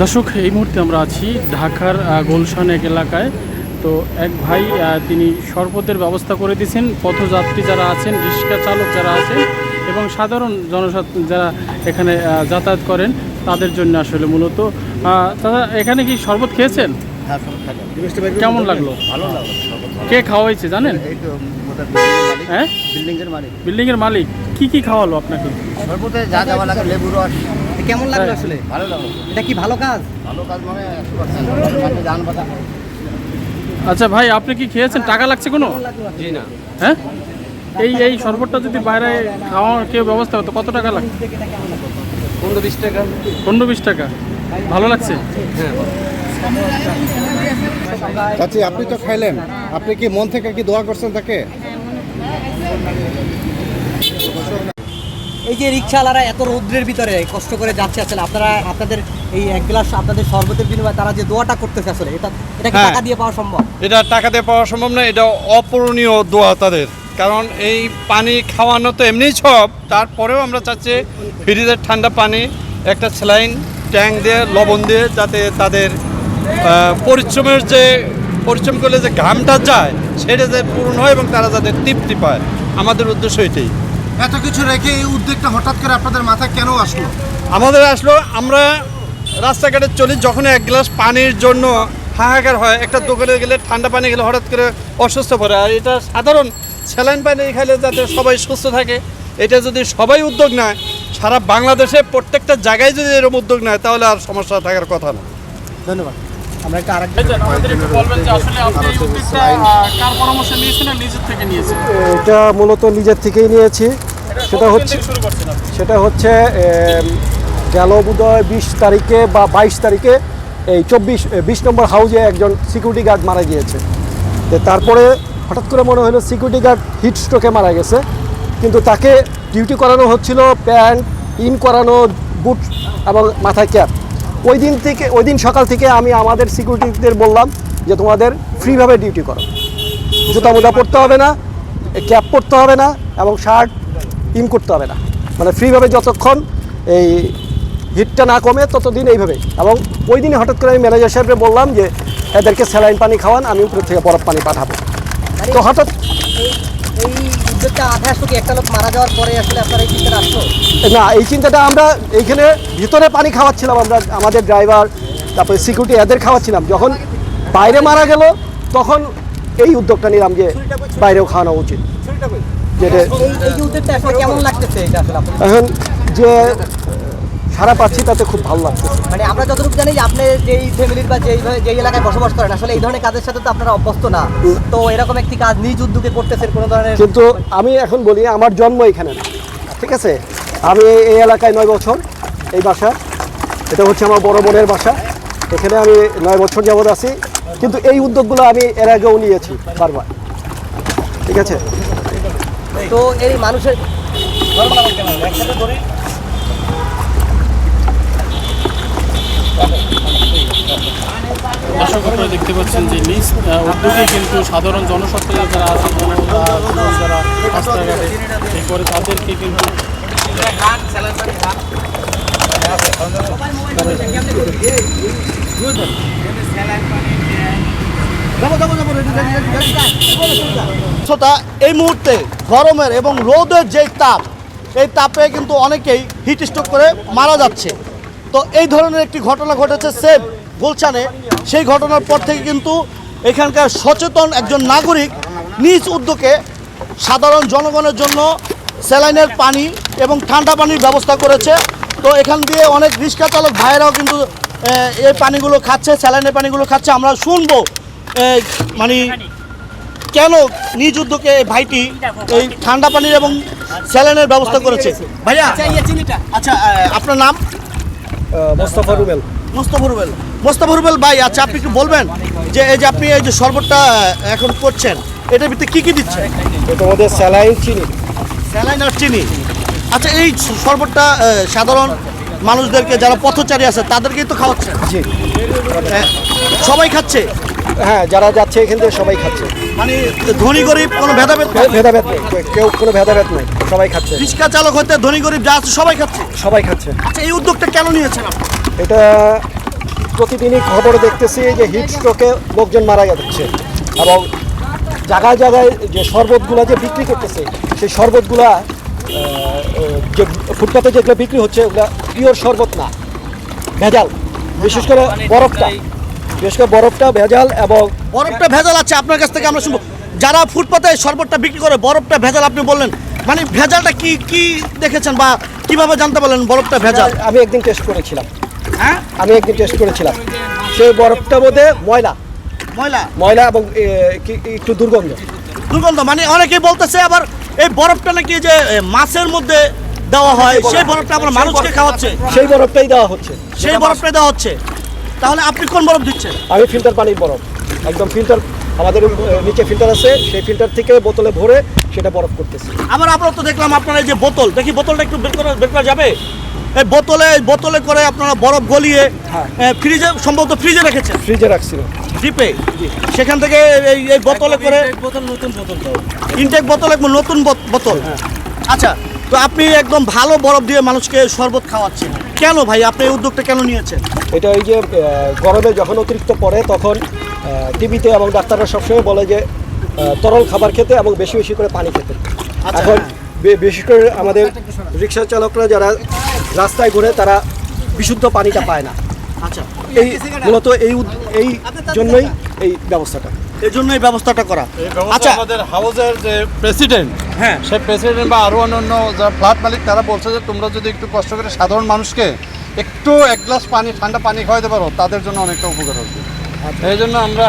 দর্শক এই মুহূর্তে আমরা আছি ঢাকার গুলশান এক এলাকায়। তো এক ভাই তিনি শরবতের ব্যবস্থা করে দিয়েছেন। পথযাত্রী যারা আছেন রিক্সা চালক যারা আছেন এবং সাধারণ জনসাধারণ যারা এখানে যাতায়াত করেন তাদের জন্য আসলে মূলত। দাদা এখানে কি শরবত খেয়েছেন? হ্যাঁ কেমন লাগল? ভালো লাগল সর্বত কে খাওয়াইছে জানেন? হ্যাঁ? বিল্ডিংয়ের মালিক। বিল্ডিংয়ের মালিক। কি কি খাওয়ালো আপনাকে? সর্বতে যা যাওয়া লাগে লেবু রস। কেমন লাগল আসলে? ভালো লাগল। এটা কি ভালো কাজ? ভালো কাজ মানে একশো পার্সেন্ট। জান বাতা আচ্ছা ভাই আপনি কি খেয়েছেন? টাকা লাগছে কোনো? জি না। হ্যাঁ? এই এই শরবতটা যদি বাইরে খাওয়ার কেউ ব্যবস্থা হতো কত টাকা লাগবে পনেরো বিশ টাকা। পনেরো বিশ টাকা। ভালো লাগছে? চাচি আপনি তো খাইলেন। আপনি কি মন থেকে কি দোয়া করছেন তাকে? এই যে রিক্সাওয়ালারা এত রৌদ্রের ভিতরে কষ্ট করে যাচ্ছে আসলে আপনারা আপনাদের এই এক গ্লাস আপনাদের শরবতের বিনিময়ে তারা যে দোয়াটা করতেছে আসলে এটা এটা কি হ্যাঁ। টাকা দিয়ে পাওয়া সম্ভব? এটা টাকা দিয়ে পাওয়া সম্ভব না এটা অপূরণীয় দোয়া তাদের। কারণ এই পানি খাওয়ানো তো এমনিই সব তারপরেও আমরা চাচ্ছি ফ্রিজের ঠান্ডা পানি একটা স্যালাইন ট্যাঙ্ক দিয়ে লবণ দিয়ে যাতে তাদের পরিশ্রমের যে পরিশ্রম করলে যে ঘামটা যায় সেটা যে পূরণ হয় এবং তারা যাতে তৃপ্তি পায়। আমাদের উদ্দেশ্য এটাই। এত কিছু রেখে এই উদ্যোগটা হঠাৎ করে আপনাদের মাথায় কেন আসলো? আমাদের আসলো আমরা রাস্তাঘাটে চলি যখন এক গ্লাস পানির জন্য হাহাকার হয় একটা দোকানে গেলে ঠান্ডা পানি গেলে হঠাৎ করে অসুস্থ পড়ে। আর এটা সাধারণ স্যালাইন পানি খাইলে যাতে সবাই সুস্থ থাকে এটা যদি সবাই উদ্যোগ নেয় সারা বাংলাদেশে প্রত্যেকটা জায়গায় যদি এরকম উদ্যোগ নেয় তাহলে আর সমস্যা থাকার কথা না। ধন্যবাদ। আমরা একটা আরেক আমাদের একটু বলবেন যে আসলে আপনি এই উদ্যোগটা কার পরামর্শ নিয়েছেন আর নিজের থেকে নিয়েছেন? এটা মূলত নিজের থেকেই নিয়েছি। সেটা হচ্ছে? সেটা হচ্ছে গেল বোধহয় বিশ তারিখে বা বাইশ তারিখে এই চব্বিশ বিশ নম্বর হাউজে একজন সিকিউরিটি গার্ড মারা গিয়েছে। তারপরে হঠাৎ করে মনে হলো সিকিউরিটি গার্ড হিট স্ট্রোকে মারা গেছে। কিন্তু তাকে ডিউটি করানো হচ্ছিল প্যান্ট ইন করানো বুট এবং মাথায় ক্যাপ ওই দিন থেকে ওই দিন সকাল থেকে আমি আমাদের সিকিউরিটিদের বললাম যে তোমাদের ফ্রিভাবে ডিউটি করো। জুতা মোজা পরতে হবে না ক্যাপ পরতে হবে না এবং শার্ট ইন করতে হবে না। মানে ফ্রিভাবে যতক্ষণ এই হিটটা না কমে ততদিন এইভাবে এবং ওই দিনে হঠাৎ করে আমি ম্যানেজার সাহেবকে বললাম যে, এদেরকে স্যালাইন পানি খাওয়ান, আমি উপরে থেকে বরফ পানি পাঠাবো। তো হঠাৎ এই এই আধা আসলো একটা লোক মারা যাওয়ার পরে আসলে আপনার এই চিন্তাটা আসলো? না এই চিন্তাটা আমরা এইখানে ভিতরে পানি খাওয়াচ্ছিলাম আমরা আমাদের ড্রাইভার তারপরে সিকিউরিটি এদের খাওয়াচ্ছিলাম। যখন বাইরে মারা গেল তখন এই উদ্যোগটা নিলাম যে বাইরেও খাওয়ানো উচিত। যেটা? এখন যে সারা পাচ্ছি তাতে খুব ভালো লাগছে মানে আমরা যতটুকু জানি যে আপনি যেই ফ্যামিলির বা যেই যেই এলাকায় বসবাস করেন আসলে এই ধরনের কাজের সাথে তো আপনারা অভ্যস্ত না। তো এরকম একটি কাজ নিজ উদ্যোগে করতেছেন কোনো ধরনের কিন্তু আমি এখন বলি আমার জন্ম এখানে না ঠিক আছে? আমি এই এলাকায় নয় বছর এই বাসা। এটা হচ্ছে আমার বড় বোনের বাসা। এখানে আমি নয় বছর যাবৎ আছি। কিন্তু এই উদ্যোগগুলো আমি এর আগেও নিয়েছি বারবার। ঠিক আছে? তো এই মানুষের দর্শক, আপনারা দেখতে পাচ্ছেন যে নিজ উদ্যোগে কিন্তু সাধারণ জনসত্তা যারা আছে যারা রাস্তাঘাটে এই করে তাদেরকে কিন্তু স্বচ্ছতা এই মুহূর্তে গরমের এবং রোদের যে তাপ, এই তাপে কিন্তু অনেকেই হিট স্ট্রোক করে মারা যাচ্ছে। তো এই ধরনের একটি ঘটনা ঘটেছে সেভ গুলশানে। সেই ঘটনার পর থেকে কিন্তু এখানকার সচেতন একজন নাগরিক নিজ উদ্যোগে সাধারণ জনগণের জন্য স্যালাইনের পানি এবং ঠান্ডা পানির ব্যবস্থা করেছে। তো এখান দিয়ে অনেক রিক্সা চালক ভাইয়েরাও কিন্তু এই পানিগুলো খাচ্ছে, স্যালাইনের পানিগুলো খাচ্ছে। আমরা শুনব মানে কেন নিজ উদ্যোগে ভাইটি এই ঠান্ডা পানির এবং স্যালাইনের ব্যবস্থা করেছে? ভাইয়া আচ্ছা আপনার নাম? মোস্তফা রুবেল। মোস্তফা রুবেল। মোস্তফা রুবেল ভাই আচ্ছা আপনি একটু বলবেন যে এই যে আপনি এই যে শরবতটা এখন করছেন এটার ভিতরে কি কি দিচ্ছেন? এটা আমাদের স্যালাইন চিনি। স্যালাইন আর চিনি। আচ্ছা এই শরবতটা সাধারণ মানুষদেরকে যারা পথচারী আছে তাদেরকেই তো খাওয়াচ্ছে আহ, সবাই খাচ্ছে? হ্যাঁ যারা যাচ্ছে এখান থেকে সবাই খাচ্ছে। মানে ধনী গরিব কোনো ভেদাভেদ নেই। ভেদাভেদ নেই। কেউ কোনো ভেদাভেদ নেই। সবাই খাচ্ছে। রিক্সা চালক হতে ধনী গরিব যা আছে সবাই খাচ্ছে। সবাই খাচ্ছে। আচ্ছা এই উদ্যোগটা কেন নিয়েছেন এটা প্রতিদিনই খবরে দেখতেছি যে হিট স্ট্রোকে লোকজন মারা যাচ্ছে। এবং জায়গায় জায়গায় যে শরবতগুলো যে বিক্রি করতেছে সেই শরবতগুলা যে ফুটপাতে যেগুলো বিক্রি হচ্ছে ওগুলো পিওর শরবত না। ভেজাল। বিশেষ করে বরফটা। বিশেষ করে বরফটা ভেজাল এবং বরফটা ভেজাল আছে আপনার কাছ থেকে আমরা শুনব। যারা ফুটপাতে শরবতটা বিক্রি করে বরফটা ভেজাল আপনি বললেন মানে ভেজালটা কি কি দেখেছেন বা কীভাবে জানতে পারলেন বরফটা ভেজাল? আমি একদিন টেস্ট করেছিলাম। হ্যাঁ? আমি একদিন টেস্ট করেছিলাম। সেই বরফটার মধ্যে ময়লা। ময়লা? ময়লা এবং একটু দুর্গন্ধ। দুর্গন্ধ মানে অনেকেই বলতেছে আবার এই বরফটা নাকি যে মাছের মধ্যে দেওয়া হয় সেই বরফটা। আবার মানুষকে খাওয়াচ্ছে? সেই বরফটাই দেওয়া হচ্ছে। সেই বরফটা দেওয়া হচ্ছে? তাহলে আপনি কোন বরফ দিচ্ছেন? আমি ফিল্টার পানির বরফ। একদম ফিল্টার আমাদের নিচে ফিল্টার আছে সেই ফিল্টার থেকে বোতলে ভরে সেটা বরফ করতেছি। আবার আপনারা তো দেখলাম আপনারা এই যে বোতল দেখি বোতলটা একটু বের করা বের করা যাবে? এই বোতলে বোতলে করে আপনারা বরফ গলিয়ে হ্যাঁ। ফ্রিজে সম্ভবত ফ্রিজে রেখেছেন? ফ্রিজে রাখছিল ডিপে সেখান থেকে এই এই বোতলে করে বোতল নতুন বোতল ইনটেক বোতল একদম নতুন বোত- বোতল। আচ্ছা তো আপনি একদম ভালো বরফ দিয়ে মানুষকে শরবত খাওয়াচ্ছেন। কেন ভাই? আপনি এই উদ্যোগটা কেন নিয়েছেন? এটা ওই যে গরমে যখন অতিরিক্ত পড়ে তখন টিভিতে এবং ডাক্তাররা সবসময় বলে যে তরল খাবার খেতে এবং বেশি বেশি করে পানি খেতে। আচ্ছা, এখন বিশেষ করে আমাদের রিক্সা চালকরা যারা রাস্তায় ঘুরে তারা বিশুদ্ধ পানিটা পায় না। আচ্ছা। এই মূলত এই এই জন্যই এই ব্যবস্থাটা। এই জন্য এই ব্যবস্থাটা করা। আচ্ছা। আমাদের হাউসের যে প্রেসিডেন্ট হ্যাঁ। সে প্রেসিডেন্ট বা আরও অন্য যারা ফ্ল্যাট মালিক তারা বলছে যে তোমরা যদি একটু কষ্ট করে সাধারণ মানুষকে একটু এক গ্লাস পানি ঠান্ডা পানি খাওয়াতে পারো তাদের জন্য অনেকটা উপকার হবে। এই জন্য আমরা